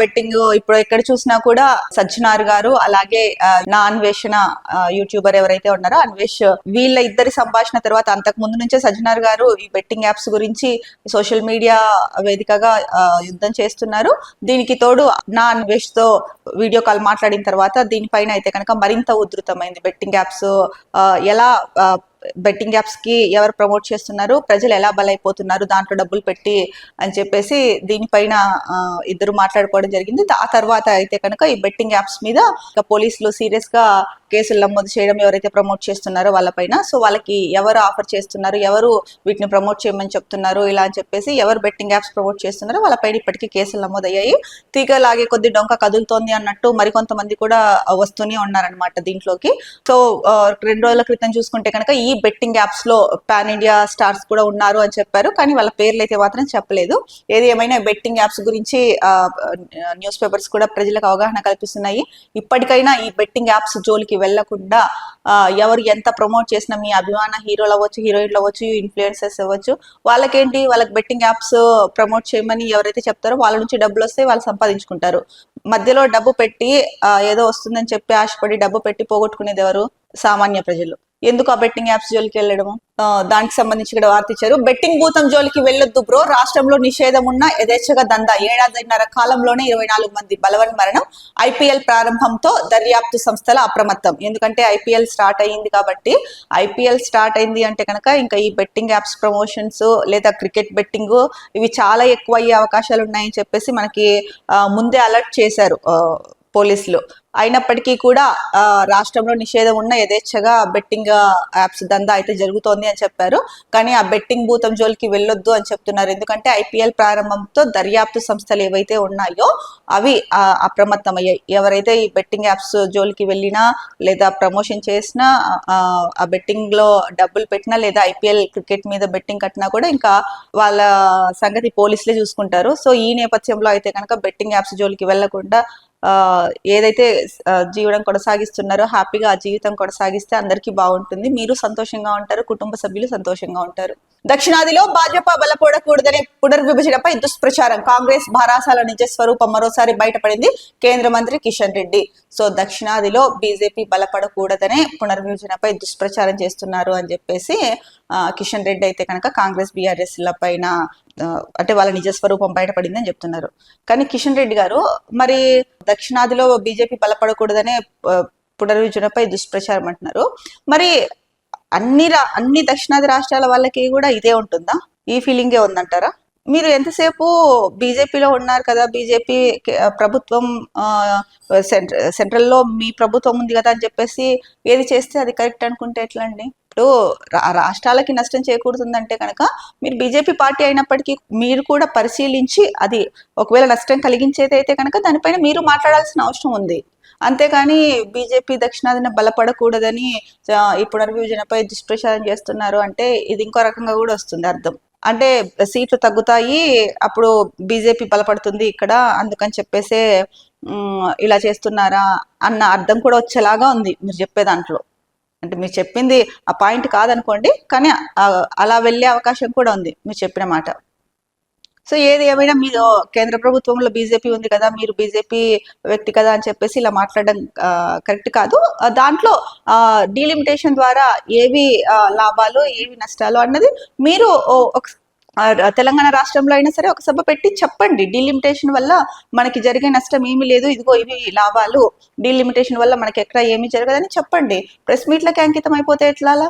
Betting ఇప్పుడు ఎక్కడ చూసినా కూడా సజ్జనార్ గారు అలాగే నా అన్వేషణ యూట్యూబర్ ఎవరైతే ఉన్నారో అన్వేష్ వీళ్ళ ఇద్దరి సంభాషణ తర్వాత అంతకు ముందు నుంచే సజ్జనార్ గారు ఈ బెట్టింగ్ యాప్స్ గురించి సోషల్ మీడియా వేదికగా యుద్ధం చేస్తున్నారు. దీనికి తోడు నా అన్వేష్తో వీడియో కాల్ మాట్లాడిన తర్వాత దీనిపైన అయితే కనుక మరింత ఉధృతమైంది బెట్టింగ్ యాప్స్ ఎలా బెట్టింగ్ యాప్స్కి ఎవరు ప్రమోట్ చేస్తున్నారు ప్రజలు ఎలా బలైపోతున్నారు దాంట్లో డబ్బులు పెట్టి అని చెప్పేసి దీనిపైన ఇద్దరు మాట్లాడుకోవడం జరిగింది. ఆ తర్వాత అయితే కనుక ఈ బెట్టింగ్ యాప్స్ మీద పోలీసులు సీరియస్గా కేసులు నమోదు చేయడం ఎవరైతే ప్రమోట్ చేస్తున్నారో వాళ్ళపైన. సో వాళ్ళకి ఎవరు ఆఫర్ చేస్తున్నారు ఎవరు వీటిని ప్రమోట్ చేయమని చెప్తున్నారు ఇలా అని చెప్పేసి ఎవరు బెట్టింగ్ యాప్స్ ప్రమోట్ చేస్తున్నారో వాళ్ళపైన ఇప్పటికీ కేసులు నమోదయ్యాయి. తీగ లాగే కొద్ది డొంక కదులుతోంది అన్నట్టు మరికొంతమంది కూడా వస్తూనే ఉన్నారనమాట దీంట్లోకి. సో రెండు రోజుల క్రితం చూసుకుంటే కనుక ఈ బెట్టింగ్ యాప్స్లో పాన్ ఇండియా స్టార్స్ కూడా ఉన్నారు అని చెప్పారు. కానీ వాళ్ళ పేర్లు అయితే మాత్రం చెప్పలేదు. ఏది ఏమైనా బెట్టింగ్ యాప్స్ గురించి న్యూస్ పేపర్స్ కూడా ప్రజలకు అవగాహన కల్పిస్తున్నాయి. ఇప్పటికైనా ఈ బెట్టింగ్ యాప్స్ జోలికి వెళ్ళకుండా ఎవరు ఎంత ప్రమోట్ చేసిన మీ అభిమాన హీరోలు అవ్వచ్చు హీరోయిన్లు అవ్వచ్చు ఇన్ఫ్లుయెన్సర్స్ అవ్వచ్చు వాళ్ళకేంటి వాళ్ళకి బెట్టింగ్ యాప్స్ ప్రమోట్ చేయమని ఎవరైతే చెప్తారో వాళ్ళ నుంచి డబ్బులు వస్తే వాళ్ళు సంపాదించుకుంటారు. మధ్యలో డబ్బు పెట్టి ఏదో వస్తుందని చెప్పి ఆశపడి డబ్బు పెట్టి పోగొట్టుకునేది ఎవరు? సామాన్య ప్రజలు. ఎందుకు ఆ బెట్టింగ్ యాప్స్ జోలికి వెళ్ళడము దానికి సంబంధించి ఇక్కడ వార్త ఇచ్చారు. బెట్టింగ్ భూతం జోలికి వెళ్ళొద్దు బ్రో రాష్ట్రంలో నిషేధం ఉన్న యథేచ్ఛగా దందా ఏడాదిన్నర కాలంలోనే ఇరవై నాలుగు మంది బలవన్ మరణం. ఐపీఎల్ ప్రారంభంతో దర్యాప్తు సంస్థల అప్రమత్తం. ఎందుకంటే ఐపీఎల్ స్టార్ట్ అయ్యింది కాబట్టి ఐపీఎల్ స్టార్ట్ అయింది అంటే కనుక ఇంకా ఈ బెట్టింగ్ యాప్స్ ప్రమోషన్స్ లేదా క్రికెట్ బెట్టింగ్ ఇవి చాలా ఎక్కువ అయ్యే అవకాశాలు ఉన్నాయని చెప్పేసి మనకి ముందే అలర్ట్ చేశారు. పోలీసులు. అయినప్పటికీ కూడా రాష్ట్రంలో నిషేధం ఉన్న యథేచ్ఛగా బెట్టింగ్ యాప్స్ దందా అయితే జరుగుతోంది అని చెప్పారు. కానీ ఆ బెట్టింగ్ భూతం జోలికి వెళ్ళొద్దు అని చెప్తున్నారు. ఎందుకంటే ఐపీఎల్ ప్రారంభంతో దర్యాప్తు సంస్థలు ఏవైతే ఉన్నాయో అవి అప్రమత్తమయ్యాయి. ఎవరైతే ఈ బెట్టింగ్ యాప్స్ జోలికి వెళ్ళినా లేదా ప్రమోషన్ చేసినా ఆ, బెట్టింగ్లో డబ్బులు పెట్టినా లేదా ఐపీఎల్ క్రికెట్ మీద బెట్టింగ్ కట్టినా కూడా ఇంకా వాళ్ళ సంగతి పోలీసులే చూసుకుంటారు. సో ఈ నేపథ్యంలో అయితే కనుక బెట్టింగ్ యాప్స్ జోలికి వెళ్ళకుండా ఏదైతే జీవనం కొనసాగిస్తున్నారో హ్యాపీగా ఆ జీవితం కొనసాగిస్తే అందరికీ బాగుంటుంది. మీరు సంతోషంగా ఉంటారు కుటుంబ సభ్యులు సంతోషంగా ఉంటారు. దక్షిణాదిలో భాజపా బలపడకూడదనే పునర్విభజనపై దుష్ప్రచారం. కాంగ్రెస్ భారాసాల నిజ స్వరూపం మరోసారి బయటపడింది కేంద్ర మంత్రి కిషన్ రెడ్డి. సో దక్షిణాదిలో బీజేపీ బలపడకూడదనే పునర్విభజనపై దుష్ప్రచారం చేస్తున్నారు అని చెప్పేసి కిషన్ రెడ్డి అయితే కనుక కాంగ్రెస్ బీఆర్ఎస్ ల పైన అంటే వాళ్ళ నిజ స్వరూపం బయటపడింది అని చెప్తున్నారు. కానీ కిషన్ రెడ్డి గారు మరి దక్షిణాదిలో బీజేపీ బలపడకూడదనే పునర్విభజనపై దుష్ప్రచారం అంటున్నారు. మరి అన్ని రా- అన్ని దక్షిణాది రాష్ట్రాల వాళ్ళకి కూడా ఇదే ఉంటుందా? ఈ ఫీలింగే ఉందంటారా? మీరు ఎంతసేపు బీజేపీలో ఉన్నారు కదా బీజేపీ ప్రభుత్వం ఆ, సెంట్రల్లో మీ ప్రభుత్వం ఉంది కదా అని చెప్పేసి ఏది చేస్తే అది కరెక్ట్ అనుకుంటే ఎట్లా అండి ఇప్పుడు రా- రాష్ట్రాలకి నష్టం చేకూరుతుందంటే కనుక మీరు బీజేపీ పార్టీ అయినప్పటికీ మీరు కూడా పరిశీలించి అది ఒకవేళ నష్టం కలిగించేది అయితే కనుక దానిపైన మీరు మాట్లాడాల్సిన అవసరం ఉంది. అంతేకాని బీజేపీ దక్షిణాదిన బలపడకూడదని ఈ పునర్విభజనపై దుష్ప్రచారం చేస్తున్నారు అంటే ఇది ఇంకో రకంగా కూడా వస్తుంది అర్థం. అంటే సీట్లు తగ్గుతాయి అప్పుడు బీజేపీ బలపడుతుంది ఇక్కడ అందుకని చెప్పేసే ఇలా చేస్తున్నారా అన్న అర్థం కూడా వచ్చేలాగా ఉంది మీరు చెప్పే దాంట్లో. అంటే మీరు చెప్పింది ఆ పాయింట్ కాదనుకోండి కానీ అలా వెళ్ళే అవకాశం కూడా ఉంది మీరు చెప్పిన మాట. సో ఏది ఏమైనా మీరు కేంద్ర ప్రభుత్వంలో బీజేపీ ఉంది కదా మీరు బీజేపీ వ్యక్తి కదా అని చెప్పేసి ఇలా మాట్లాడడం కరెక్ట్ కాదు. దాంట్లో డీలిమిటేషన్ ద్వారా ఏవి లాభాలు ఏవి నష్టాలు అన్నది మీరు ఒక తెలంగాణ రాష్ట్రంలో అయినా సరే ఒక సభ పెట్టి చెప్పండి. డీలిమిటేషన్ వల్ల మనకి జరిగే నష్టం ఏమీ లేదు ఇదిగో ఇవి లాభాలు. డీలిమిటేషన్ వల్ల మనకి ఎక్కడ ఏమీ జరగదని చెప్పండి. ప్రెస్ మీట్లకి అంకితం అయిపోతే ఎట్లా అలా?